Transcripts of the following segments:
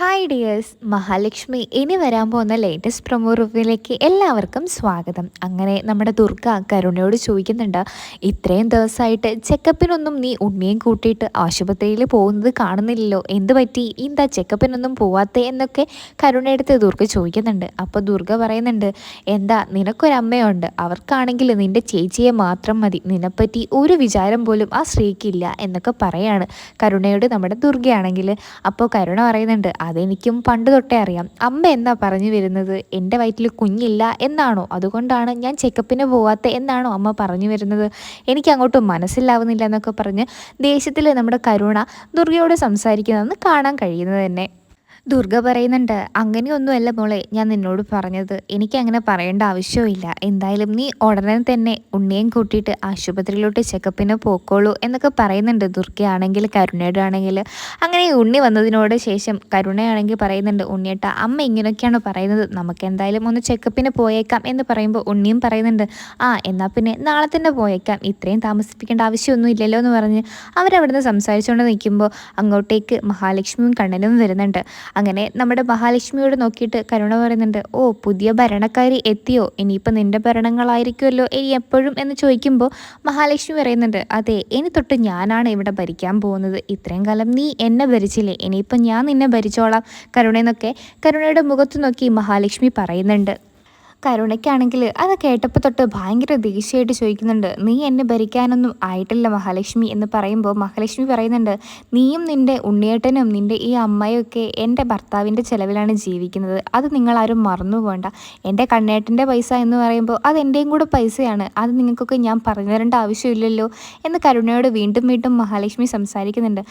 Hi dears Mahalakshmi ഇനി വരാൻ പോകുന്ന ലേറ്റസ്റ്റ് പ്രൊമോ റിവ്യൂവിലേക്ക് എല്ലാവർക്കും സ്വാഗതം. അങ്ങനെ നമ്മുടെ ദുർഗ കരുണയോട് ചോദിക്കുന്നുണ്ട് ഇത്രയും ദിവസമായിട്ട് ചെക്കപ്പിനൊന്നും നീ ഉണ്ണിയും കൂട്ടിയിട്ട് ആശുപത്രിയിൽ പോകുന്നത് കാണുന്നില്ലല്ലോ. എന്ത് പറ്റി? എന്താ ചെക്കപ്പിനൊന്നും പോവാത്തേ? എന്നൊക്കെ കരുണയെടുത്ത് ദുർഗ ചോദിക്കുന്നുണ്ട്. അപ്പോൾ ദുർഗ പറയുന്നുണ്ട് എന്താ നിനക്കൊരമ്മയുണ്ട്. അവർക്കാണെങ്കിൽ നിന്റെ ചേച്ചിയെ മാത്രം മതി. നിന്നെപ്പറ്റി ഒരു വിചാരം പോലും ആ സ്ത്രീക്കില്ല എന്നൊക്കെ പറയാണ് കരുണയോട് നമ്മുടെ ദുർഗയാണെങ്കിൽ. അപ്പോൾ കരുണ പറയുന്നുണ്ട് അതെനിക്കും പണ്ട് തൊട്ടേ അറിയാം. അമ്മ എന്നാ പറഞ്ഞു വരുന്നത്? എന്റെ വയറ്റിൽ കുഞ്ഞില്ല എന്നാണോ? അതുകൊണ്ടാണ് ഞാൻ ചെക്കപ്പിന് പോവാത്ത എന്നാണോ അമ്മ പറഞ്ഞു വരുന്നത്? എനിക്ക് അങ്ങോട്ട് മനസ്സിലാവുന്നില്ല എന്നൊക്കെ പറഞ്ഞ് ദേഷ്യത്തിൽ നമ്മുടെ കരുണ ദുർഗയോട് സംസാരിക്കുന്നതെന്ന് കാണാൻ കഴിയുന്നത് തന്നെ. ദുർഗ പറയുന്നുണ്ട് അങ്ങനെയൊന്നുമല്ല മോളെ ഞാൻ നിന്നോട് പറഞ്ഞത്. എനിക്ക് അങ്ങനെ പറയേണ്ട ആവശ്യമില്ല എന്തായാലും നീ ഉടനെ തന്നെ ഉണ്ണിയും കൂട്ടിയിട്ട് ആശുപത്രിയിലോട്ട് ചെക്കപ്പിന് പോക്കോളൂ എന്നൊക്കെ പറയുന്നുണ്ട്. ദുർഗയാണെങ്കിൽ കരുണയുടെ ആണെങ്കിൽ അങ്ങനെ ഉണ്ണി വന്നതിനോട് ശേഷം കരുണയാണെങ്കിൽ പറയുന്നുണ്ട് ഉണ്ണിയേട്ട അമ്മ ഇങ്ങനെയൊക്കെയാണ് പറയുന്നത്. നമുക്ക് എന്തായാലും ഒന്ന് ചെക്കപ്പിന് പോയേക്കാം എന്ന് പറയുമ്പോൾ ഉണ്ണിയും പറയുന്നുണ്ട് ആ എന്നാൽ പിന്നെ നാളെ തന്നെ പോയേക്കാം. ഇത്രയും താമസിപ്പിക്കേണ്ട ആവശ്യമൊന്നും ഇല്ലല്ലോ എന്ന് പറഞ്ഞ് അവരവിടുന്ന് സംസാരിച്ചുകൊണ്ട് നിൽക്കുമ്പോൾ അങ്ങോട്ടേക്ക് മഹാലക്ഷ്മിയും കണ്ണനും വരുന്നുണ്ട്. അങ്ങനെ നമ്മുടെ മഹാലക്ഷ്മിയോട് നോക്കിയിട്ട് കരുണ പറയുന്നുണ്ട് ഓ പുതിയ ഭരണക്കാരി എത്തിയോ? ഇനിയിപ്പോൾ നിന്റെ ഭരണങ്ങളായിരിക്കുമല്ലോ ഇനി എപ്പോഴും? എന്ന് ചോദിക്കുമ്പോൾ മഹാലക്ഷ്മി പറയുന്നുണ്ട് അതെ ഇനി തൊട്ട് ഞാനാണ് ഇവിടെ ഭരിക്കാൻ പോകുന്നത്. ഇത്രയും കാലം നീ എന്നെ ഭരിച്ചില്ലേ? ഇനിയിപ്പോൾ ഞാൻ നിന്നെ ഭരിച്ചോളാം. കരുണയെന്നൊക്കെ കരുണയുടെ മുഖത്ത് നോക്കി മഹാലക്ഷ്മി പറയുന്നുണ്ട്. കരുണയ്ക്കാണെങ്കിൽ അത് കേട്ടപ്പോൾ തൊട്ട് ഭയങ്കര ദേഷ്യമായിട്ട് ചോദിക്കുന്നുണ്ട് നീ എന്നെ ഭരിക്കാനൊന്നും ആയിട്ടില്ല മഹാലക്ഷ്മി എന്ന് പറയുമ്പോൾ മഹാലക്ഷ്മി പറയുന്നുണ്ട് നീയും നിന്റെ ഉണ്ണിയേട്ടനും നിന്റെ ഈ അമ്മയൊക്കെ എന്റെ ഭർത്താവിന്റെ ചിലവിലാണ് ജീവിക്കുന്നത്. അത് നിങ്ങളാരും മറന്നു പോകണ്ട. എന്റെ കണ്ണേട്ടന്റെ പൈസ എന്ന് പറയുമ്പോൾ അത് എന്റെയും കൂടെ പൈസയാണ്. അത് നിങ്ങൾക്കൊക്കെ ഞാൻ പറഞ്ഞു തരേണ്ട ആവശ്യമില്ലല്ലോ എന്ന് കരുണയോട് വീണ്ടും വീണ്ടും മഹാലക്ഷ്മി സംസാരിക്കുന്നുണ്ട്.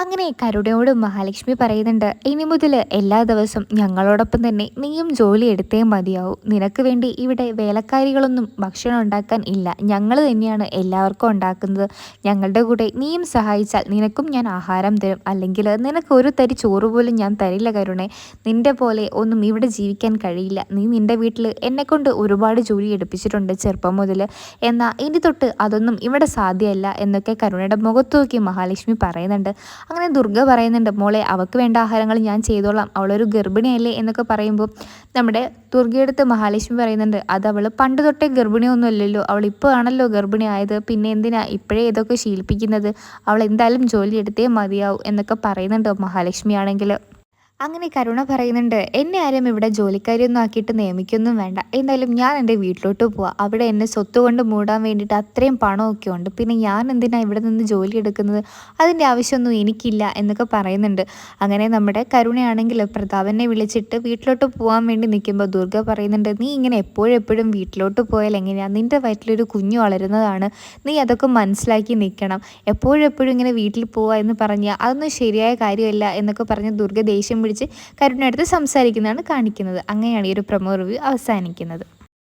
അങ്ങനെ കരുണയോട് മഹാലക്ഷ്മി പറയുന്നുണ്ട് ഇനി മുതൽ എല്ലാ ദിവസവും ഞങ്ങളോടൊപ്പം തന്നെ നീയും ജോലി എടുത്തേ മതിയാവൂ. നിനക്ക് വേണ്ടി ഇവിടെ വേലക്കാരികളൊന്നും ഭക്ഷണം ഉണ്ടാക്കാൻ ഇല്ല. ഞങ്ങൾ തന്നെയാണ് എല്ലാവർക്കും ഉണ്ടാക്കുന്നത്. ഞങ്ങളുടെ കൂടെ നീയും സഹായിച്ചാൽ നിനക്കും ഞാൻ ആഹാരം തരും. അല്ലെങ്കിൽ നിനക്ക് ഒരു തരി ചോറ് പോലും ഞാൻ തരില്ല കരുണെ. നിന്റെ പോലെ ഒന്നും ഇവിടെ ജീവിക്കാൻ കഴിയില്ല. നീ നിന്റെ വീട്ടിൽ എന്നെക്കൊണ്ട് ഒരുപാട് ജോലി എടുപ്പിച്ചിട്ടുണ്ട് ചെറുപ്പം മുതൽ. എന്നാൽ ഇനി തൊട്ട് അതൊന്നും ഇവിടെ സാധ്യമല്ല എന്നൊക്കെ കരുണയുടെ മുഖത്ത് നോക്കി മഹാലക്ഷ്മി പറയുന്നുണ്ട്. അങ്ങനെ ദുർഗ പറയുന്നുണ്ട് മോളെ അവൾക്ക് വേണ്ട ആഹാരങ്ങൾ ഞാൻ ചെയ്തോളാം. അവളൊരു ഗർഭിണിയല്ലേ എന്നൊക്കെ പറയുമ്പോൾ നമ്മുടെ ദുർഗയെടുത്ത് മഹാലക്ഷ്മി പറയുന്നുണ്ട് അത് അവൾ പണ്ട് തൊട്ടേ ഗർഭിണിയൊന്നുമല്ലല്ലോ അവൾ ഇപ്പോൾ ആണല്ലോ ഗർഭിണി ആയത്. പിന്നെ എന്തിനാ ഇപ്പോഴേ ഇതൊക്കെ ശീലിപ്പിക്കുന്നത്? അവൾ എന്തായാലും ജോലി എടുത്തേ മതിയാവും എന്നൊക്കെ പറയുന്നുണ്ട് മഹാലക്ഷ്മി ആണെങ്കിൽ. അങ്ങനെ കരുണ പറയുന്നുണ്ട് എന്നെ ആരും ഇവിടെ ജോലിക്കാരിയൊന്നും ആക്കിയിട്ട് നിയമിക്കൊന്നും വേണ്ട. എന്തായാലും ഞാൻ എന്റെ വീട്ടിലോട്ട് പോവാം. അവിടെ എന്നെ സ്വത്ത് കൊണ്ട് മൂടാൻ വേണ്ടിയിട്ട് അത്രയും പണമൊക്കെ ഉണ്ട്. പിന്നെ ഞാൻ എന്തിനാണ് ഇവിടെ നിന്ന് ജോലി എടുക്കുന്നത്? അതിന്റെ ആവശ്യമൊന്നും എനിക്കില്ല എന്നൊക്കെ പറയുന്നുണ്ട്. അങ്ങനെ നമ്മുടെ കരുണയാണെങ്കിൽ പ്രതാപനെ വിളിച്ചിട്ട് വീട്ടിലോട്ട് പോകാൻ വേണ്ടി നിൽക്കുമ്പോൾ ദുർഗ പറയുന്നുണ്ട് നീ ഇങ്ങനെ എപ്പോഴെപ്പോഴും എപ്പോഴും വീട്ടിലോട്ട് പോയാൽ എങ്ങനെയാണ് നിന്റെ വയറ്റിലൊരു കുഞ്ഞു വളരുന്നതാണ്. നീ അതൊക്കെ മനസ്സിലാക്കി നിൽക്കണം. എപ്പോഴെപ്പോഴും എപ്പോഴും ഇങ്ങനെ വീട്ടിൽ പോവാ എന്ന് പറഞ്ഞാൽ അതൊന്നും ശരിയായ കാര്യമല്ല എന്നൊക്കെ പറഞ്ഞ് ദുർഗ ദേഷ്യം പിടിച്ച് കരുണയെടുത്ത് സംസാരിക്കുന്നതാണ് കാണിക്കുന്നത്. അങ്ങനെയാണ് ഈ ഒരു പ്രൊമോ റിവ്യൂ അവസാനിക്കുന്നത്.